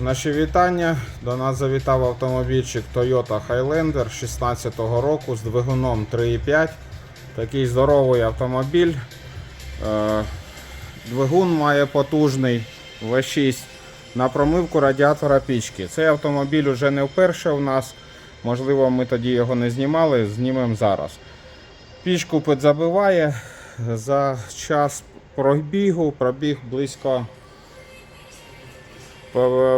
Наші вітання. До нас завітав автомобільчик Toyota Highlander 16 року з двигуном 3.5. Такий здоровий автомобіль. Е, Двигун має потужний V6 на промивку радіатора пічки. Цей автомобіль уже не вперше у нас. Можливо, ми тоді його не знімали, знімемо зараз. Пічку підзабиває за час пробігу, пробіг близько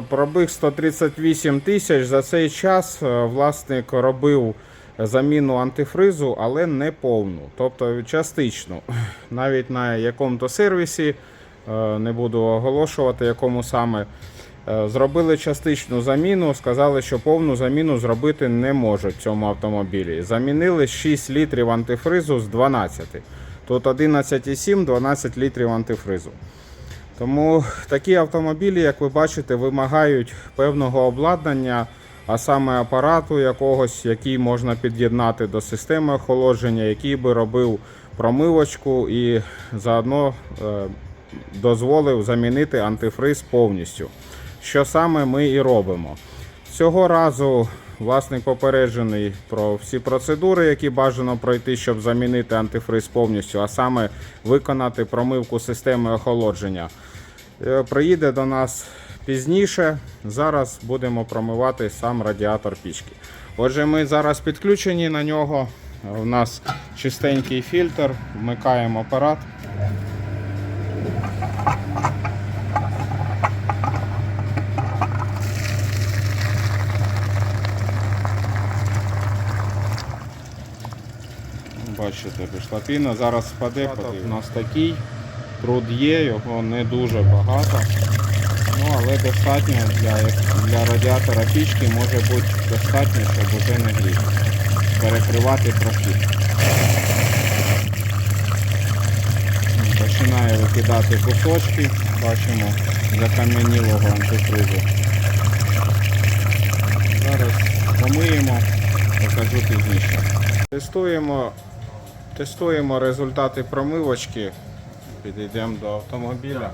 Пробіг 138 тисяч. За цей час е, власник робив заміну антифризу, але не повну, тобто частичну. Навіть на якому-то сервісі, е, не буду оголошувати, якому саме. е, Зробили частичну заміну, сказали, що повну заміну зробити не можуть цьому автомобілі. Замінили 6 літрів антифризу з 12. Тут 11,7, 12 літрів антифризу. Тому такі автомобілі, як ви бачите, вимагають певного обладнання, а саме апарату якогось, який можна під'єднати до системи охолодження, який би робив промивочку і заодно е, дозволив замінити антифриз повністю. Що саме ми і робимо. Цього разу власник попереджений про всі процедури, які бажано пройти, щоб замінити антифриз повністю, а саме виконати промивку системи охолодження. Е, Приїде до нас пізніше. Зараз будемо промивати сам радіатор пічки. Отже, ми зараз підключені на нього. У нас чистенький фільтр, вмикаємо апарат. Бачите, пішла піна, зараз спаде, у нас такий. Труд є, його не дуже багато. Ну, але достатньо для, для радіатора пічки може бути достатньо, щоб уже не гріти. Перекривати прохід. Починає викидати кусочки, бачимо закам'янілого антифризу. Зараз помиємо, покажу пізніше. Тестуємо, тестуємо результати промивочки. Підійдемо до автомобіля.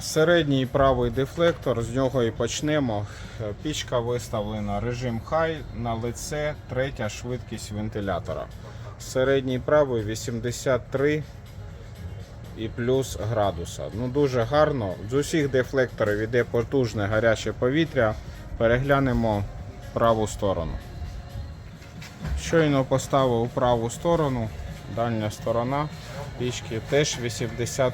Середній правий дефлектор, з нього і почнемо. Пічка виставлена режим хай на лице, третя швидкість вентилятора. Середній правий 83 і плюс градуса. Ну дуже гарно. З усіх дефлекторів йде потужне гаряче повітря. Переглянемо праву сторону. Щойно поставив у праву сторону, дальня сторона пічки теж 80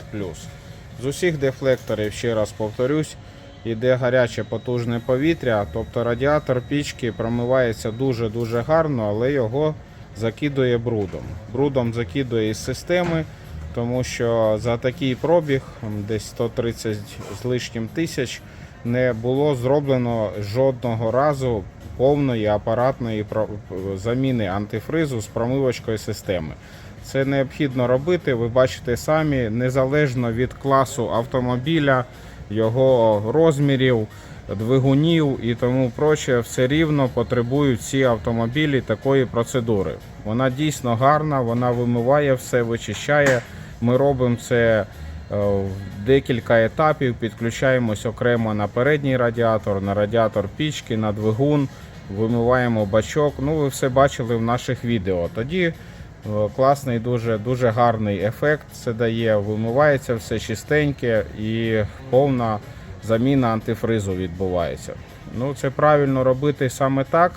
З усіх дефлекторів, ще раз повторюсь, йде гаряче потужне повітря, тобто радіатор пічки промивається дуже-дуже гарно, але його закидує брудом. Брудом закидує із системи, тому що за такий пробіг, десь 130 з лишнім тисяч, не було зроблено жодного разу повної апаратної заміни антифризу з промивочкою системи. Це необхідно робити, ви бачите самі, незалежно від класу автомобіля, його розмірів, двигунів і тому проче, все рівно потребують ці автомобілі такої процедури. Вона дійсно гарна, вона вимиває все, вичищає. Ми робимо це в декілька етапів, підключаємось окремо на передній радіатор, на радіатор пічки, на двигун, вимиваємо бачок. Ну, ви все бачили в наших відео. Тоді е, класний, дуже, дуже гарний ефект це дає. Вимивається все чистеньке і повна заміна антифризу відбувається. Ну, це правильно робити саме так.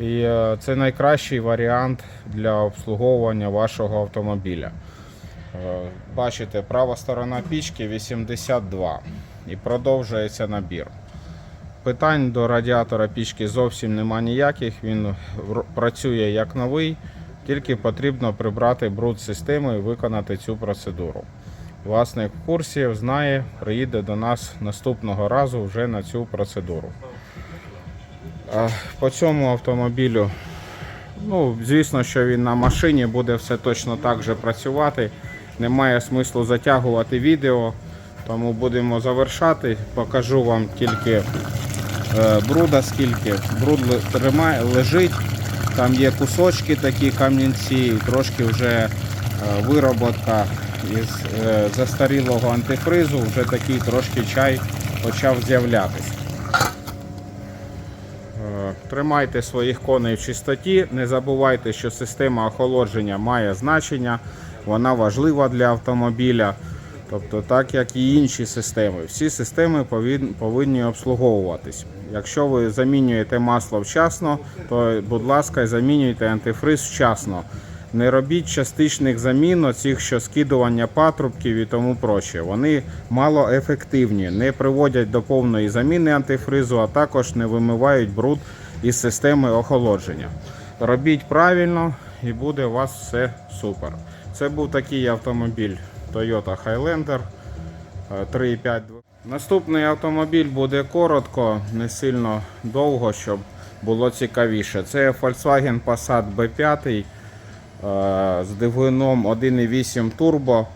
І е, це найкращий варіант для обслуговування вашого автомобіля. Е, Бачите, права сторона пічки 82 і продовжується набір. Питань до радіатора пічки зовсім нема ніяких. Він працює як новий, тільки потрібно прибрати бруд системи і виконати цю процедуру. Власник в курсі знає, приїде до нас наступного разу вже на цю процедуру. По цьому автомобілю, ну, звісно, що він на машині буде все точно так же працювати. Немає смислу затягувати відео, тому будемо завершати. Покажу вам тільки е, бруда, скільки. Бруд тримає, лежить. Там є кусочки такі камінці, трошки вже е, вироботка із е, застарілого антифризу вже такий трошки чай почав з'являтися. Тримайте своїх коней в чистоті. Не забувайте, що система охолодження має значення, вона важлива для автомобіля. Тобто, так як і інші системи. Всі системи повинні обслуговуватись. Якщо ви замінюєте масло вчасно, то, будь ласка, замінюйте антифриз вчасно. Не робіть частичних замін, оцих що скидування патрубків і тому проще. Вони малоефективні, не приводять до повної заміни антифризу, а також не вимивають бруд із системи охолодження. Робіть правильно і буде у вас все супер. Це був такий автомобіль Toyota Highlander е, 3,5. Наступний автомобіль буде коротко, не сильно довго, щоб було цікавіше. Це Volkswagen Passat B5 е, з двигуном 1.8 турбо.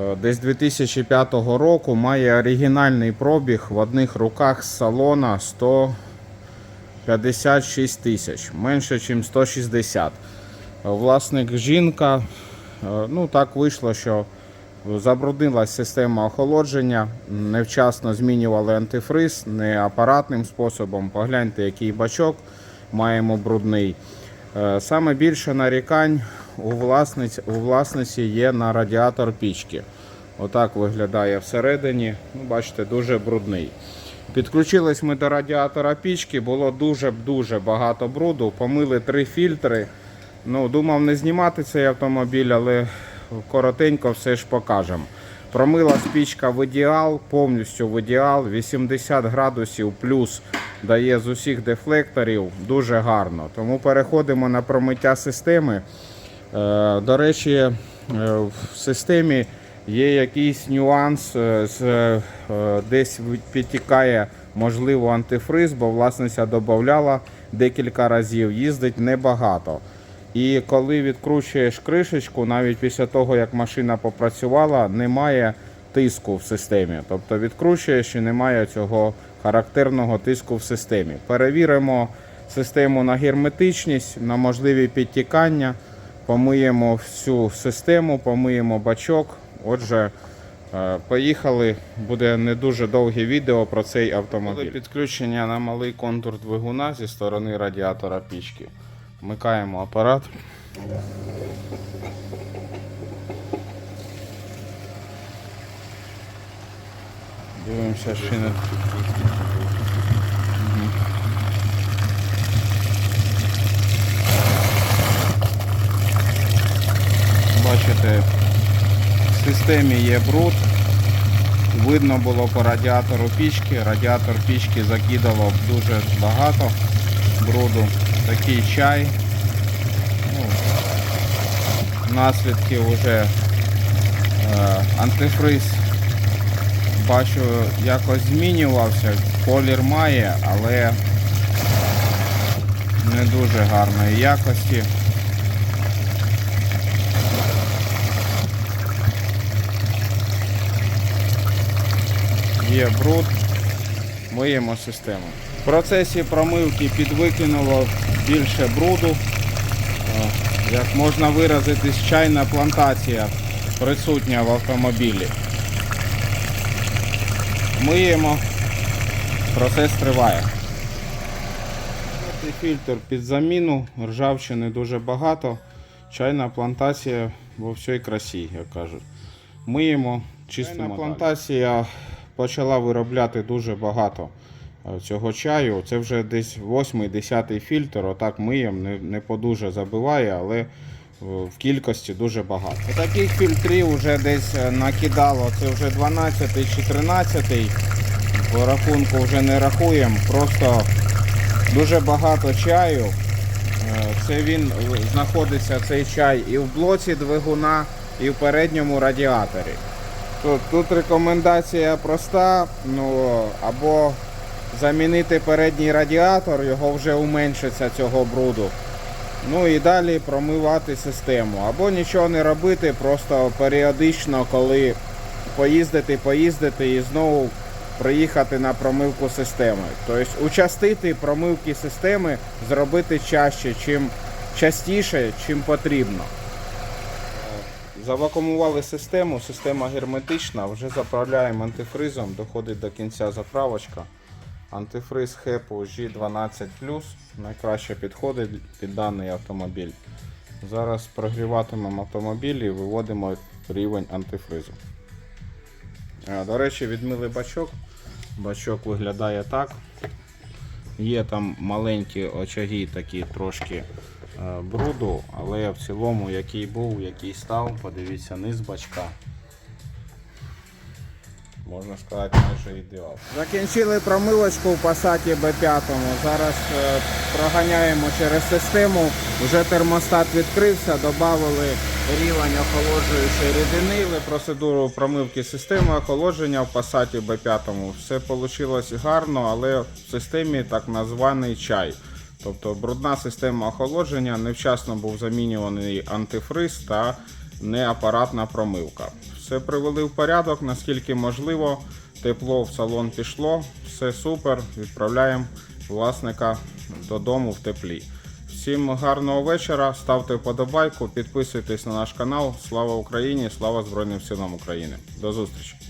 Е, Десь 2005 року має оригінальний пробіг в одних руках з салона 156 тисяч, менше, ніж 160. Е, Власник жінка. Е, Ну так вийшло, що забруднилась система охолодження, невчасно змінювали антифриз, не апаратним способом. Погляньте, який бачок маємо брудний. Е, Саме більше нарікань у власниці, у власниці є на радіатор пічки. Отак виглядає всередині. Ну, бачите, дуже брудний. Підключились ми до радіатора пічки, було дуже-дуже багато бруду. Помили три фільтри. Ну, думав не знімати цей автомобіль, але коротенько все ж покажемо. Промила пічка в ідеал, повністю в ідеал, 80 градусів плюс дає з усіх дефлекторів, дуже гарно. Тому переходимо на промиття системи. Е, До речі, е, в системі є якийсь нюанс, е, десь підтікає, можливо, антифриз, бо власниця додавала декілька разів, їздить небагато. І коли відкручуєш кришечку, навіть після того, як машина попрацювала, немає тиску в системі. Тобто відкручуєш і немає цього характерного тиску в системі. Перевіримо систему на герметичність, на можливі підтікання, помиємо всю систему, помиємо бачок. Отже, е, поїхали. Буде не дуже довге відео про цей автомобіль. Підключення на малий контур двигуна зі сторони радіатора пічки. Вмикаємо апарат. Дивимося шини. Бачите, в системі є бруд. Видно було по радіатору пічки. Радіатор пічки закидував дуже багато бруду. Такий чай. Ну, наслідки вже е, антифриз бачу якось змінювався. Колір має, але не дуже гарної якості. Є бруд, миємо систему. В процесі промивки підвикинуло більше бруду. Е, Як можна виразитись, чайна плантація присутня в автомобілі. Миємо, процес триває. Четвертий фільтр під заміну, ржавчини дуже багато. Чайна плантація во всій красі, як кажуть. Миємо, чистимо. Чайна плантація почала виробляти дуже багато цього чаю. Це вже десь 8-10 фільтр. Отак миємо, не, не подуже забиває, але е, в кількості дуже багато. Таких фільтрів вже десь е, накидало. Це вже 12 чи 13. По рахунку вже не рахуємо. Просто дуже багато чаю. Е, Це він е, знаходиться цей чай і в блоці двигуна, і в передньому радіаторі. Тут, тут рекомендація проста, ну або замінити передній радіатор, його вже уменшиться цього бруду. Ну і далі промивати систему. Або нічого не робити, просто періодично, коли поїздити, поїздити і знову приїхати на промивку системи. Тобто участити промивки системи зробити чаще, чим частіше, чим потрібно. Завакумували систему, система герметична, вже заправляємо антифризом, доходить до кінця заправочка. Антифриз HEPO G12 найкраще підходить під даний автомобіль. Зараз прогріватимемо автомобіль і виводимо рівень антифризу. Е, До речі, відмили бачок. Бачок виглядає так. Є там маленькі очаги, такі трошки е, бруду, але в цілому який був, який став, подивіться низ бачка. Можна сказати, майже ідеал. Закінчили промивочку в Passat B5. Зараз е, проганяємо через систему. Вже термостат відкрився, додали рівень охолоджуючої рідини, процедуру промивки системи охолодження в Passat B5. Все вийшло гарно, але в системі так названий чай. Тобто брудна система охолодження, невчасно був замінюваний антифриз та неапаратна промивка. Все привели в порядок, наскільки можливо. Тепло в салон пішло, все супер. Відправляємо власника додому в теплі. Всім гарного вечора, ставте вподобайку, підписуйтесь на наш канал. Слава Україні! Слава Збройним силам України! До зустрічі!